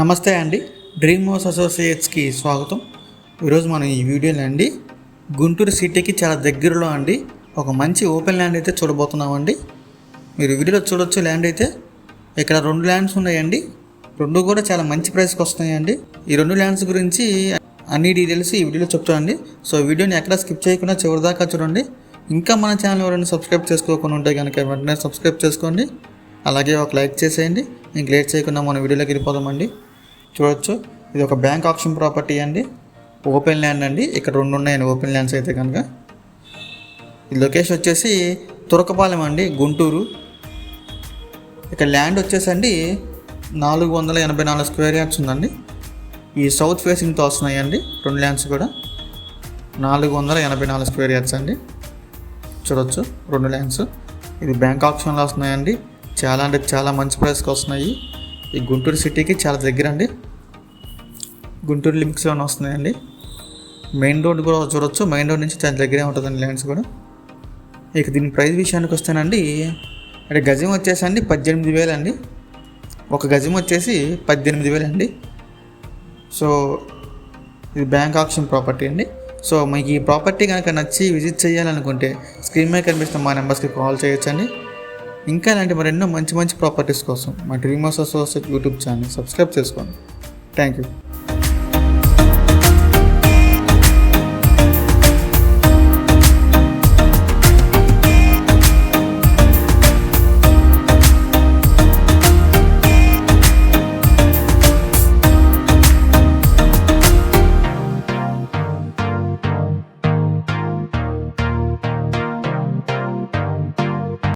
నమస్తే అండి. Dream house అసోసియేట్స్కి స్వాగతం. ఈరోజు మనం ఈ వీడియోలో అండి గుంటూరు సిటీకి చాలా దగ్గరలో అండి ఒక మంచి ఓపెన్ ల్యాండ్ అయితే చూడబోతున్నామండి. మీరు వీడియోలో చూడొచ్చు ల్యాండ్ అయితే. ఇక్కడ రెండు ల్యాండ్స్ ఉన్నాయండి. రెండు కూడా చాలా మంచి ప్రైస్కి వస్తున్నాయండి. ఈ రెండు ల్యాండ్స్ గురించి అన్ని డీటెయిల్స్ ఈ వీడియోలో చెప్తానండి సో వీడియోని ఎక్కడ స్కిప్ చేయకుండా చివరిదాకా చూడండి. ఇంకా మన ఛానల్ ఎవరైనా సబ్స్క్రైబ్ చేసుకోకుండా ఉంటే కనుక వెంటనే సబ్స్క్రైబ్ చేసుకోండి. అలాగే ఒక లైక్ చేసేయండి. ఇంక లేట్ చేయకుండా మన వీడియోలోకి వెళ్ళిపోదామండి. చూడొచ్చు. ఇది ఒక బ్యాంక్ ఆప్షన్ ప్రాపర్టీ అండి. ఓపెన్ ల్యాండ్ అండి. ఇక్కడ రెండు ఉన్నాయండి. ఓపెన్ ల్యాండ్స్ అయితే కనుక. ఈ లొకేషన్ వచ్చేసి తురకపాలెం అండి. గుంటూరు. ఇక్కడ ల్యాండ్ వచ్చేసండి నాలుగు వందల ఎనభై నాలుగు స్క్వేర్ యార్డ్స్ ఉందండి. ఈ సౌత్ ఫేసింగ్తో వస్తున్నాయండి. రెండు ల్యాండ్స్ కూడా. నాలుగు వందల ఎనభై నాలుగు స్క్వేర్ యార్డ్స్ అండి. చూడొచ్చు. రెండు ల్యాండ్స్. ఇది బ్యాంక్ ఆప్షన్లో వస్తున్నాయండి. చాలా అంటే చాలా మంచి ప్రైస్కి వస్తున్నాయి. ఈ గుంటూరు సిటీకి చాలా దగ్గర అండి గుంటూరు లిమిక్స్లోనే వస్తున్నాయండి. మెయిన్ రోడ్ కూడా చూడొచ్చు. మెయిన్ రోడ్ నుంచి చాలా దగ్గరే ఉంటుందండి ల్యాండ్స్ కూడా. ఇక దీని ప్రైస్ విషయానికి వస్తేనండి. అంటే గజం వచ్చేసండి పద్దెనిమిది వేలు అండి ఒక గజం వచ్చేసి పద్దెనిమిది వేలు అండి సో ఇది బ్యాంక్ ఆప్షన్ ప్రాపర్టీ అండి. సో మీకు ఈ ప్రాపర్టీ కనుక నచ్చి విజిట్ చేయాలనుకుంటే స్క్రీన్ మీద కనిపిస్తున్న మా నెంబర్స్కి కాల్ చేయొచ్చండి. ఇంకా ఇలాంటి మరెన్నో మంచి మంచి ప్రాపర్టీస్ కోసం మా dream house associate YouTube channel subscribe చేసుకోండి. Thank you